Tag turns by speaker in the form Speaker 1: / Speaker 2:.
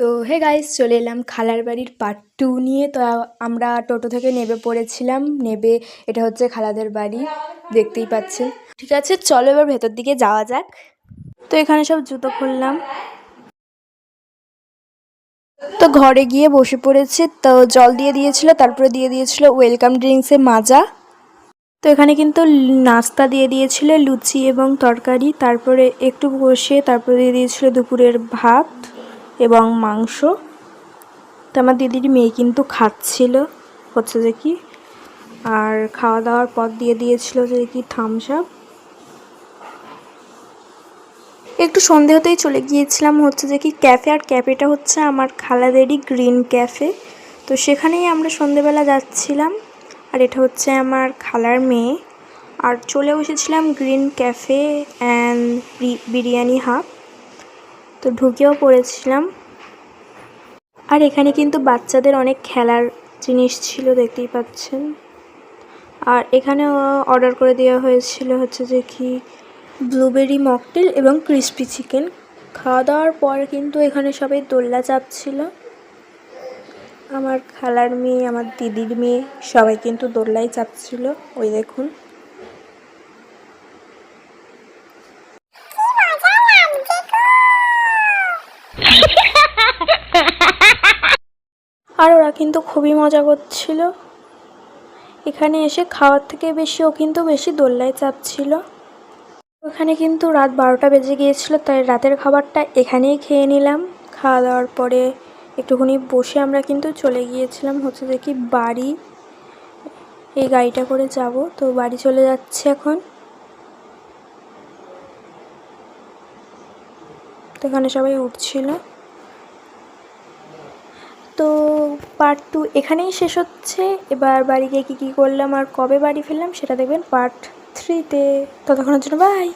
Speaker 1: তো hey guys চলে এলাম খালার বাড়ির পার্ট টু নিয়ে। তো আমরা টোটো থেকে নেবে পড়েছিলাম। নেবে, এটা হচ্ছে খালাদের বাড়ি, দেখতেই পাচ্ছেন। ঠিক আছে, চলো এবার ভেতর দিকে যাওয়া যাক। তো, এখানে সব জুতো খুললাম। তো, ঘরে গিয়ে বসে পড়েছে। তো, জল দিয়ে দিয়েছিল, তারপরে দিয়ে দিয়েছিল ওয়েলকাম ড্রিঙ্কসে মাজা। তো, এখানে কিন্তু নাস্তা দিয়ে দিয়েছিল, লুচি এবং তরকারি। তারপরে একটু বসে তারপরে দিয়ে দিয়েছিল দুপুরের ভাত। এবং মাংস। তো আমার দিদির মেয়ে কিন্তু খাচ্ছিল, হচ্ছে যে কি, আর খাওয়া দাওয়ার পর দিয়ে দিয়েছিল যে কি থামস আপ একটু সন্ধে হতেই চলে গিয়েছিলাম হচ্ছে যে কি ক্যাফে আর ক্যাফেটা হচ্ছে আমার খালাদেরই গ্রিন ক্যাফে তো সেখানেই আমরা সন্ধেবেলা যাচ্ছিলাম, আর এটা হচ্ছে আমার খালার মেয়ে। আর চলে বসেছিলাম green cafe and biryani hub তো ঢুকেও পড়েছিলাম। আর এখানে কিন্তু বাচ্চাদের অনেক খেলার জিনিস ছিল, দেখতেই পাচ্ছেন। আর এখানে অর্ডার করে দেওয়া হয়েছিল হচ্ছে যে কি ব্লুবেরি মকটেল এবং ক্রিস্পি চিকেন খাওয়া দাওয়ার পর কিন্তু এখানে সবাই দোল্লা চাপছিল। আমার খালার মেয়ে, আমার দিদির মেয়ে সবাই কিন্তু দোল্লাই চাপছিল। ওই দেখুন। আর ওরা কিন্তু খুবই মজা করছিল। এখানে এসে খাওয়ার থেকে বেশি ও কিন্তু বেশি দোল্লায় চাপছিল। ওখানে কিন্তু রাত বারোটা বেজে গিয়েছিল, তাই রাতের খাবারটা এখানেই খেয়ে নিলাম। খাওয়া দাওয়ার পরে একটুখানি বসে আমরা কিন্তু চলে গিয়েছিলাম, হচ্ছে কি বাড়ি। এই গাড়িটা করে যাব, তো বাড়ি চলে যাচ্ছে এখন। তো এখানে সবাই উঠছিল তো পার্ট টু এখানেই শেষ হচ্ছে। এবার বাড়ি গিয়ে কী কী করলাম আর কবে বাড়ি ফিরলাম সেটা দেখবেন পার্ট থ্রিতে ততক্ষণের জন্য বাই